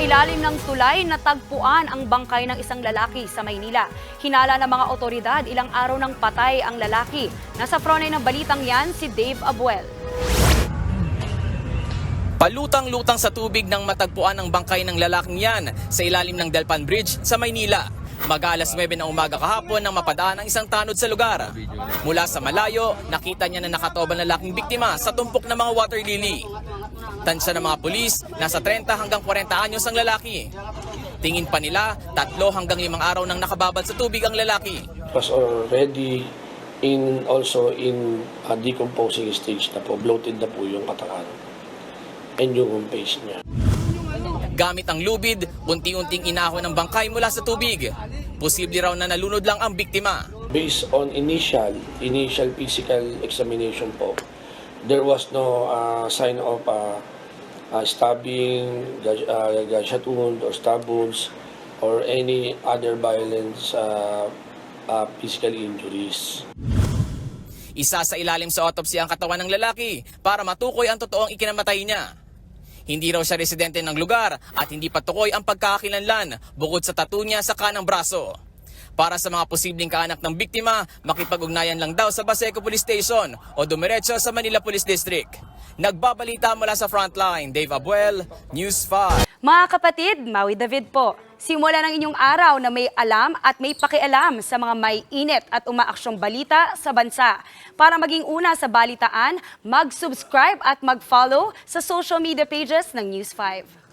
ilalim ng tulay, natagpuan ang bangkay ng isang lalaki sa Maynila. Hinala ng mga otoridad, ilang araw nang patay ang lalaki. Nasa frontline ng balitang yan, si Dave Abuel. Palutang-lutang sa tubig nang matagpuan ang bangkay ng lalaking yan sa ilalim ng Delpan Bridge sa Maynila. Mag-alas 9 ng umaga kahapon nang mapadaan ang isang tanod sa lugar. Mula sa malayo, nakita niya na nakatoban ang lalaking biktima sa tumpok ng mga water lily. Tansya ng mga pulis, nasa 30 hanggang 40 anyos ang lalaki. Tingin pa nila, tatlo hanggang limang araw nang nakababad sa tubig ang lalaki. was already in also in a decomposing stage na po. Bloated na po yung katawan and yung face niya. Gamit ang lubid, unti-unting inahon ng bangkay mula sa tubig. Posible raw na nalunod lang ang biktima. Based on initial initial physical examination po, there was no uh, sign of uh, uh, stabbing, uh, gunshot wound or stab wounds or any other violence uh, uh, physical injuries. Isa sa ilalim sa autopsy ang katawan ng lalaki para matukoy ang totoong ikinamatay niya. Hindi raw siya residente ng lugar at hindi patukoy ang pagkakakilanlan bukod sa tattoo niya sa kanang braso. Para sa mga posibleng kaanak ng biktima, makipag-ugnayan lang daw sa Baseco Police Station o dumiretso sa Manila Police District. Nagbabalita mula sa frontline, Dave Abuel, News 5. Mga kapatid, Maui David po. Simula ng inyong araw na may alam at may pakialam sa mga may init at umaaksyong balita sa bansa. Para maging una sa balitaan, mag-subscribe at mag-follow sa social media pages ng News 5.